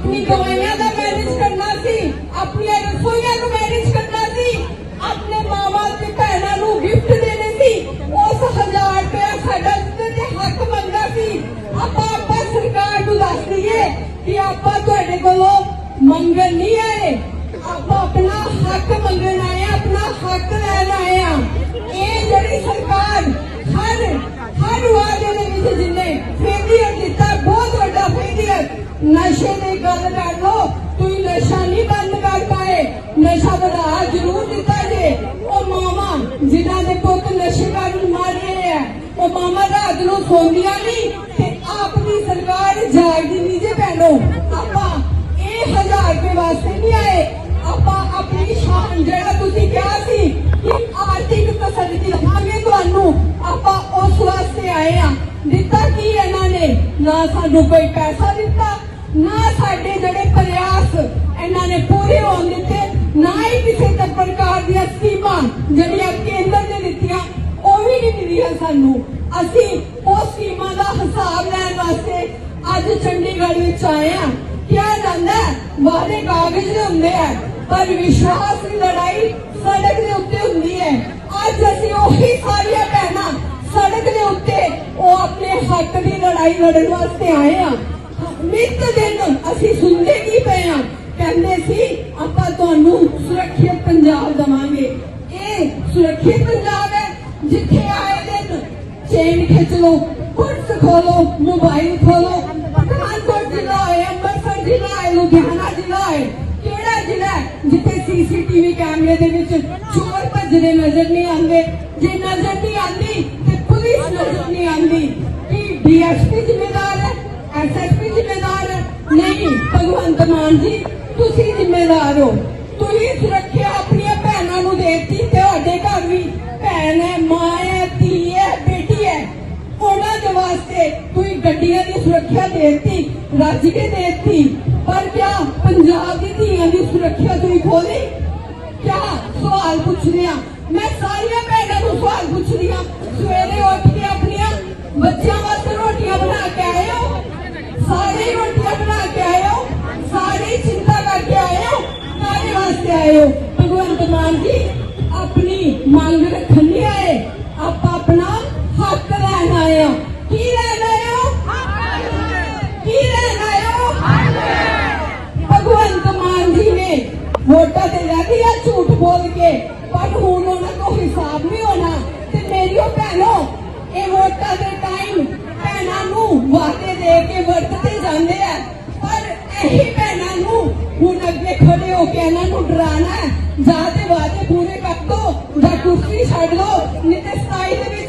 ਆਪਣੀ ਦਵਾਈਆਂ ਦਾ ਮੈਨੇਜ ਕਰਨਾ ਸੀ, ਆਪਣੀਆਂ ਰਸੋਈਆਂ ਨੂੰ ਮੈਨੇਜ ਕਰਨਾ ਸੀ, ਆਪਣੇ ਮਾਵਾਂ ਤੇ ਭੈਣਾਂ ਨੂੰ ਗਿਫਟ ਦੇਣੇ ਸੀ, ਉਸ 1000 ਰੁਪਏ ਸਾਡਾ ਤੇ ਹੱਕ ਮੰਗਦਾ ਸੀ। ਆਪਾਂ ਆਪਾਂ ਸਰਕਾਰ ਨੂੰ ਦੱਸ ਦਈਏ ਕਿ ਆਪਾਂ ਤੁਹਾਡੇ ਕੋਲੋਂ ਮੰਗਣ ਨਹੀਂ ਆਏ। ਆਪਾਂ ਆਪਣਾ ਹੱਕ ਮੰਗਣ ਆਏ ਆ ਆਪਣਾ ਹੱਕ ਲੈਣ ਆਏ ਆ। ਇਹ ਜਿਹੜੀ ਸਰਕਾਰ ਨਸ਼ੇ ਦੀ ਗੱਲ ਕਰ ਲੋ ਤੁਸੀਂ ਨਸ਼ਾ ਨਹੀਂ ਬੰਦ ਕਰ ਪਾਏ। ਨਸ਼ਾ ਵਧਾ ਜ਼ਰੂਰ ਦਿੱਤਾ ਜੇ। ਉਹ ਮਾਮਾ ਜਿਨ੍ਹਾਂ ਦੇ ਪੁੱਤ ਨਸ਼ੇ ਕਾਰਨ ਮਰ ਰਹੇ ਆ। ਉਹ ਮਾਮਾ ਰਾਤ ਨੂੰ ਸੌਂਦੀਆਂ ਨਹੀਂ ਤੇ ਆਪ ਦੀ ਸਰਕਾਰ ਜਾਗਦੀ ਨਹੀਂ ਜੇ ਭੈਣੋ। ਆਪਾਂ ਇਹ ਹਜ਼ਾਰ ਰੁਪਏ ਵਾਸਤੇ ਨਹੀਂ ਆਏ। ਆਪਾਂ ਆਪਣੀ ਸ਼ਾਨ ਜਿਹੜਾ ਤੁਸੀਂ ਕਿਹਾ ਸੀ ਕਿ ਆਰਥਿਕ ਤਸੱਲੀ ਦਵਾਂਗੇ ਤੁਹਾਨੂੰ, ਆਪਾਂ ਉਸ ਵਾਸਤੇ ਆਏ ਆ। ਦਿੱਤਾ ਕੀ ਇਹਨਾਂ ਨੇ? ਨਾ ਸਾਨੂੰ ਕੋਈ ਪੈਸਾ ਦਿੱਤਾ ਨਾ ਸਾਡੇ ਜਿਹੜੇ ਪ੍ਰਯਾਸ ਇਹਨਾਂ ਨੇ ਪੂਰੇ ਹੋਣ ਦਿੱਤੇ, ਨਾ ਹੀ ਕਿਸੇ ਤੱਕ ਪ੍ਰਕਾਰ ਦੀਆਂ ਸਕੀਮਾਂ ਜਿਹੜੀਆਂ ਕੇਂਦਰ ਨੇ ਦਿੱਤੀਆਂ, ਉਹ ਵੀ ਨਹੀਂ ਮਿਲੀਆਂ ਸਾਨੂੰ। ਅਸੀਂ ਉਹ ਸਕੀਮਾਂ ਦਾ ਹਿਸਾਬ ਲੈਣ ਵਾਸਤੇ ਅੱਜ ਚੰਡੀਗੜ੍ਹ ਵਿੱਚ ਆਏ ਆ ਕਿਹਾ ਜਾਂਦਾ ਵਾਅਦੇ ਕਾਗਜ਼ ਦੇ ਹੁੰਦੇ ਆ, ਪਰ ਵਿਸ਼ਵਾਸ ਦੀ ਲੜਾਈ ਸੜਕ ਦੇ ਉੱਤੇ ਹੁੰਦੀ ਹੈ। ਅੱਜ ਅਸੀਂ ਉਹੀ ਸਾਰੀਆਂ ਭੈਣਾਂ ਸੜਕ ਦੇ ਉੱਤੇ ਉਹ ਆਪਣੇ ਹੱਕ ਦੀ ਲੜਾਈ ਲੜਨ ਵਾਸਤੇ ਆਏ ਆ ਨਿੱਤ ਦਿਨ ਅਸੀਂ ਸੁਣਦੇ ਕੀ ਪਏ ਆ ਕਹਿੰਦੇ ਸੀ, ਆਪਾਂ ਤੁਹਾਨੂੰ ਸੁਰੱਖਿਅਤ ਪੰਜਾਬ ਦਵਾਂਗੇ। ਇਹ ਸੁਰੱਖਿਅਤ ਪੰਜਾਬ ਹੈ, ਜਿੱਥੇ ਆਏ ਦਿਨ ਚੇਨ ਖਿੱਚ ਲੋ ਪੁਰਸ ਖੋਲੋ ਮੋਬਾਈਲ ਖੋਲੋ। ਪਠਾਨਕੋਟ ਜ਼ਿਲ੍ਹਾ ਹੈ, ਅੰਮ੍ਰਿਤਸਰ ਜ਼ਿਲ੍ਹਾ ਹੈ, ਲੁਧਿਆਣਾ ਜ਼ਿਲ੍ਹਾ ਹੈ। ਕਿਹੜਾ ਜ਼ਿਲ੍ਹਾ ਜਿੱਥੇ ਸੀਸੀਟੀਵੀ ਕੈਮਰੇ ਦੇ ਵਿੱਚ ਚੋਰ ਭੱਜਦੇ ਨਜ਼ਰ ਨਹੀਂ ਆਉਂਦੇ। ਜੇ ਨਜ਼ਰ ਨਹੀਂ ਆਉਂਦੀ, ਤੇ ਪੁਲਿਸ ਨਜ਼ਰ ਨਹੀਂ ਆਉਂਦੀ। ਕੀ ਡੀਐਸਪੀ ਜ਼ਿੰਮੇਦਾਰ ਹੈ? ਐਸਐਸਪੀ ਜ਼ਿੰਮੇਦਾਰ ਨਹੀਂ, ਭਗਵੰਤ ਮਾਨ ਜੀ, ਤੁਸੀਂ ਜ਼ਿੰਮੇਦਾਰ ਹੋ। ਤੁਸੀਂ ਸੁਰੱਖਿਆ ਆਪਣੀਆਂ ਭੈਣਾਂ ਨੂੰ ਦੇਤੀ ਤੁਹਾਡੇ ਘਰ ਵੀ ਭੈਣ ਹੈ, ਮਾਂ ਹੈ, ਧੀ ਹੈ, ਬੇਟੀ ਹੈ। ਉਹਨਾਂ ਦੇ ਵਾਸਤੇ ਤੁਸੀਂ ਗੱਡੀਆਂ ਦੀ ਸੁਰੱਖਿਆ ਦੇਤੀ, ਰੱਜ ਕੇ ਦੇਤੀ। ਪਰ ਕਿਆ ਪੰਜਾਬ ਦੀ ਧੀਆਂ ਦੀ ਸੁਰੱਖਿਆ ਤੁਸੀਂ ਖੋਲੀ? ਕਿਆ ਸਵਾਲ ਪੁੱਛਦੇ ਆ? ਮੈਂ ਸਾਰੀਆਂ ਭੈਣਾਂ ਨੂੰ ਸਵਾਲ ਪੁੱਛਦੀ ਆ। ਸਵੇਰੇ ਉੱਠ ਕੇ ਆਪਣੀਆਂ ਬੱਚਿਆਂ ਕਾਹਦੇ ਆਏ ਹੋ। ਭਗਵੰਤ ਮਾਨ ਜੀ, ਆਪਣੀ ਮੰਗ ਰੱਖਣ ਨਹੀਂ ਆਏ। ਆਪਾਂ ਆਪਣਾ ਹੱਕ ਲੈਣ ਆਏ ਹੋ। ਕੀ ਲੈਣ ਆਏ ਹੋ? ਕੀ ਲੈਣ ਆਏ ਹੋ? ਭਗਵੰਤ ਮਾਨ ਜੀ ਨੇ ਵੋਟਾਂ ਤੇ ਲੈ ਲਿਆ ਝੂਠ ਬੋਲ ਕੇ, ਪਰ ਹੁਣ ਉਹਨਾਂ ਕੋ ਹਿਸਾਬ ਨਹੀਂ ਹੋਣਾ। ਤੇ ਮੇਰੀਓ ਭੈਣੋ, ਇਹ ਵੋਟਾਂ ਦੇ ਟਾਈਮ ਭੈਣਾਂ ਨੂੰ ਵਾਅਦੇ ਦੇ ਕੇ ਵਰਤਦੇ ਜਾਂਦੇ ਆ। ਪਰ ਇਹੀ ਭੈਣਾਂ ਨੂੰ ਹੁਣ ਅੱਗੇ ਖੜੇ ਹੋ ਕੇ ਇਹਨਾਂ ਨੂੰ ਜਾਂ ਤੇ ਵਾਅਦੇ ਪੂਰੇ ਕਰ ਦੋ ਜਾਂ ਕੁਰਸੀ ਛੱਡ ਦੋ ਨਹੀਂ ਤੇ 27 ਦੇ